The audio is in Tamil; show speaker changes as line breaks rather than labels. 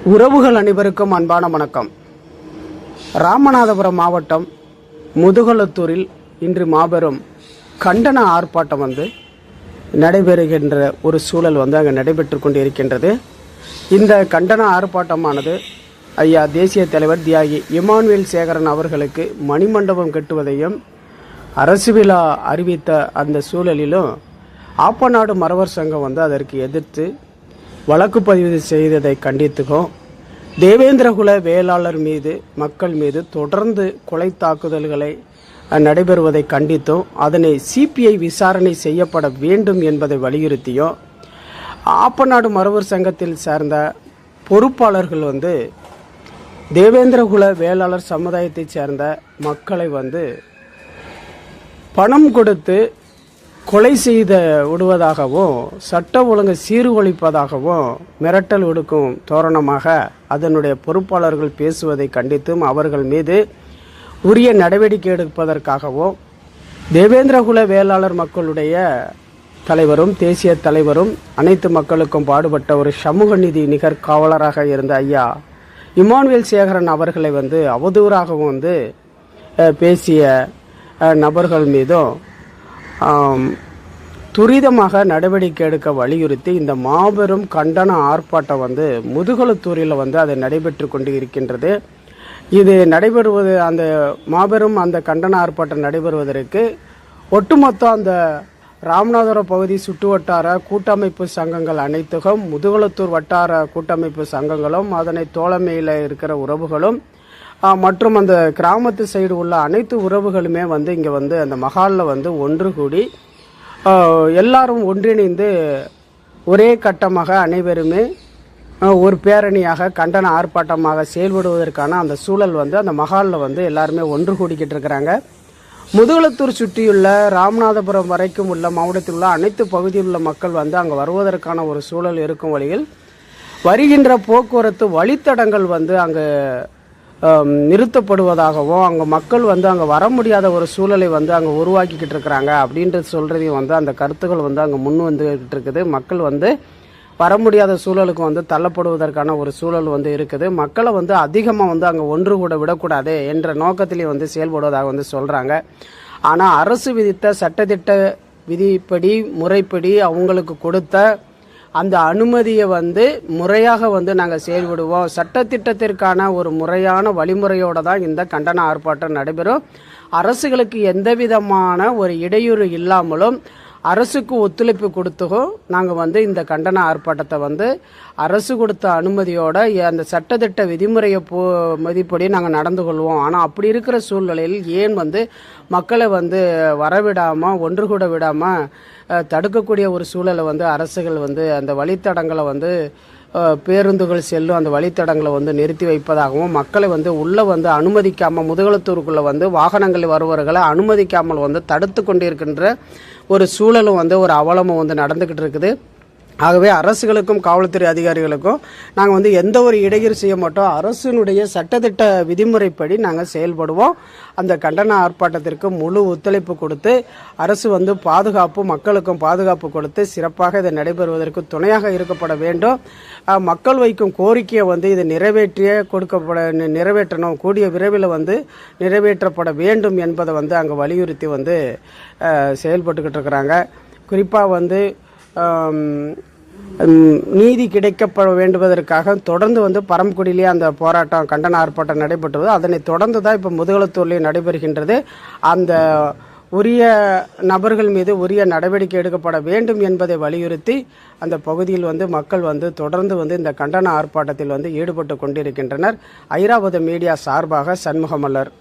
உறவுகள் அனைவருக்கும் அன்பான வணக்கம். ராமநாதபுரம் மாவட்டம் முதுகுளத்தூரில் இன்று மாபெரும் கண்டன ஆர்ப்பாட்டம் வந்து நடைபெறுகின்ற ஒரு சூழல் வந்து அங்கே நடைபெற்று கொண்டு இருக்கின்றது இந்த கண்டன ஆர்ப்பாட்டமானது ஐயா தேசிய தலைவர் தியாகி இமானுவேல் சேகரன் அவர்களுக்கு மணிமண்டபம் கட்டுவதையும் அரசு விழா அறிவித்த அந்த சூழலிலும் ஆப்பநாடு மறவர் சங்கம் வந்து அதற்கு எதிர்த்து வழக்கு பதிவு செய்ததை கண்டித்துக்கும் தேவேந்திரகுல வேளாளர் மீது மக்கள் மீது தொடர்ந்து கொலை தாக்குதல்களை நடைபெறுவதை கண்டித்தும் அதனை சிபிஐ விசாரணை செய்யப்பட வேண்டும் என்பதை வலியுறுத்தியும் ஆப்பநாடு மறவர் சங்கத்தில் சேர்ந்த பொறுப்பாளர்கள் வந்து தேவேந்திரகுல வேளாளர் சமுதாயத்தைச் சேர்ந்த மக்களை வந்து பணம் கொடுத்து கொலை செய்த விடுவதாகவும் சட்டம் ஒழுங்கை சீர்குலைப்பதாகவும் மிரட்டல் விடுக்கும் தோரணமாக அதனுடைய பொறுப்பாளர்கள் பேசுவதை கண்டித்தும் அவர்கள் மீது உரிய நடவடிக்கை எடுப்பதற்காகவும் தேவேந்திரகுல வேளாளர் மக்களுடைய தலைவரும் தேசிய தலைவரும் அனைத்து மக்களுக்கும் பாடுபட்ட ஒரு சமூக நிதி நிகர் காவலராக இருந்த ஐயா இமானுவேல் சேகரன் அவர்களை வந்து அவதூறாகவும் வந்து பேசிய நபர்கள் மீதும் துரிதமாக நடவடிக்கை எடுக்க வலியுறுத்தி இந்த மாபெரும் கண்டன ஆர்ப்பாட்டம் வந்து முதுகலத்தூரில் வந்து அது நடைபெற்று கொண்டு இருக்கின்றது. இது நடைபெறுவது அந்த மாபெரும் அந்த கண்டன ஆர்ப்பாட்டம் நடைபெறுவதற்கு ஒட்டுமொத்த அந்த ராமநாதபுரம் பகுதி சுற்று வட்டார கூட்டமைப்பு சங்கங்கள் அனைத்துக்கும் முதுகலத்தூர் வட்டார கூட்டமைப்பு சங்கங்களும் அதனை தோழமையில் இருக்கிற உறவுகளும் மற்றும் அந்த கிராமத்து சைடு உள்ள அனைத்து உறவுகளுமே வந்து இங்கே வந்து அந்த மகாலில் வந்து ஒன்று கூடி எல்லாரும் ஒன்றிணைந்து ஒரே கட்டமாக அனைவருமே ஒரு பேரணியாக கண்டன ஆர்ப்பாட்டமாக செயல்படுவதற்கான அந்த சூழல் வந்து அந்த மகாலில் வந்து எல்லாருமே ஒன்று கூடிக்கிட்டு இருக்கிறாங்க. முதுகுளத்தூர் சுற்றியுள்ள ராமநாதபுரம் வரைக்கும் உள்ள மாவட்டத்தில் உள்ள அனைத்து பகுதியில் உள்ள மக்கள் வந்து அங்கே வருவதற்கான ஒரு சூழல் இருக்கும் வழியில் வருகின்ற போக்குவரத்து வழித்தடங்கள் வந்து அங்கே நிறுத்தப்படுவதாகவும் அங்கே மக்கள் வந்து அங்கே வர முடியாத ஒரு சூழலை வந்து அங்கே உருவாக்கிக்கிட்டு இருக்கிறாங்க அப்படின்றது சொல்கிறதையும் வந்து அந்த கருத்துக்கள் வந்து அங்கே முன் வந்துக்கிட்டு இருக்குது. மக்கள் வந்து வர முடியாத சூழலுக்கு வந்து தள்ளப்படுவதற்கான ஒரு சூழல் வந்து இருக்குது. மக்களை வந்து அதிகமாக வந்து அங்கே ஒன்று கூட விடக்கூடாது என்ற நோக்கத்திலே வந்து செயல்படுவதாக வந்து சொல்கிறாங்க ஆனால் அரசு விதித்த சட்டத்திட்ட விதிப்படி முறைப்படி அவங்களுக்கு கொடுத்த அந்த அனுமதியை வந்து முறையாக வந்து நாங்கள் செயல்படுவோம். சட்டத்திட்டத்திற்கான ஒரு முறையான வழிமுறையோடு தான் இந்த கண்டன ஆர்ப்பாட்டம் நடைபெறும். அரசுகளுக்கு எந்த விதமான ஒரு இடையூறு இல்லாமலும் அரசுக்கு ஒத்துழைப்பு கொடுத்தும் நாங்கள் வந்து இந்த கண்டன ஆர்ப்பாட்டத்தை வந்து அரசு கொடுத்த அனுமதியோட அந்த சட்டத்திட்ட விதிமுறையை போ மதிப்படி நாங்கள் நடந்து கொள்வோம். ஆனால் அப்படி இருக்கிற சூழ்நிலையில் ஏன் வந்து மக்களை வந்து வரவிடாமல் ஒன்று கூட விடாமல் தடுக்கக்கூடிய ஒரு சூழலை வந்து அரசுகள் வந்து அந்த வழித்தடங்களை வந்து பேருந்துகள் செல்லும் அந்த வழித்தடங்களை வந்து நிறுத்தி வைப்பதாகவும் மக்களை வந்து உள்ளே வந்து அனுமதிக்காமல் முதுகலத்தூருக்குள்ளே வந்து வாகனங்கள் வருபவர்களை அனுமதிக்காமல் வந்து தடுத்து கொண்டிருக்கின்ற ஒரு சூழலும் வந்து ஒரு அவலமும் வந்து நடந்துக்கிட்டு இருக்குது. ஆகவே அரசுகளுக்கும் காவல்துறை அதிகாரிகளுக்கும் நாங்கள் வந்து எந்த ஒரு இடையூறு செய்ய மாட்டோம். அரசினுடைய சட்டத்திட்ட விதிமுறைப்படி நாங்கள் செயல்படுவோம். அந்த கண்டன ஆர்ப்பாட்டத்திற்கு முழு ஒத்துழைப்பு கொடுத்து அரசு வந்து பாதுகாப்பு மக்களுக்கும் பாதுகாப்பு கொடுத்து சிறப்பாக இதை நடைபெறுவதற்கு துணையாக இருக்கப்பட வேண்டும். மக்கள் வைக்கும் கோரிக்கையை வந்து இதை நிறைவேற்றிய கொடுக்கப்பட நிறைவேற்றணும். கூடிய விரைவில் வந்து நிறைவேற்றப்பட வேண்டும் என்பதை வந்து அங்கே வலியுறுத்தி வந்து செயல்பட்டுக்கிட்டு இருக்கிறாங்க. குறிப்பாக வந்து நீதி கிடைக்கப்பட வேண்டுவதற்காக தொடர்ந்து வந்து பரம்குடியிலேயே அந்த போராட்டம் கண்டன ஆர்ப்பாட்டம் நடைபெற்றது. அதனை தொடர்ந்து தான் இப்போ முதுகலத்தூர்லேயும் நடைபெறுகின்றது. அந்த உரிய நபர்கள் மீது உரிய நடவடிக்கை எடுக்கப்பட வேண்டும் என்பதை வலியுறுத்தி அந்த பகுதியில் வந்து மக்கள் வந்து தொடர்ந்து வந்து இந்த கண்டன ஆர்ப்பாட்டத்தில் வந்து ஈடுபட்டு கொண்டிருக்கின்றனர். ஐராவத மீடியா சார்பாக சண்முகமல்லர்.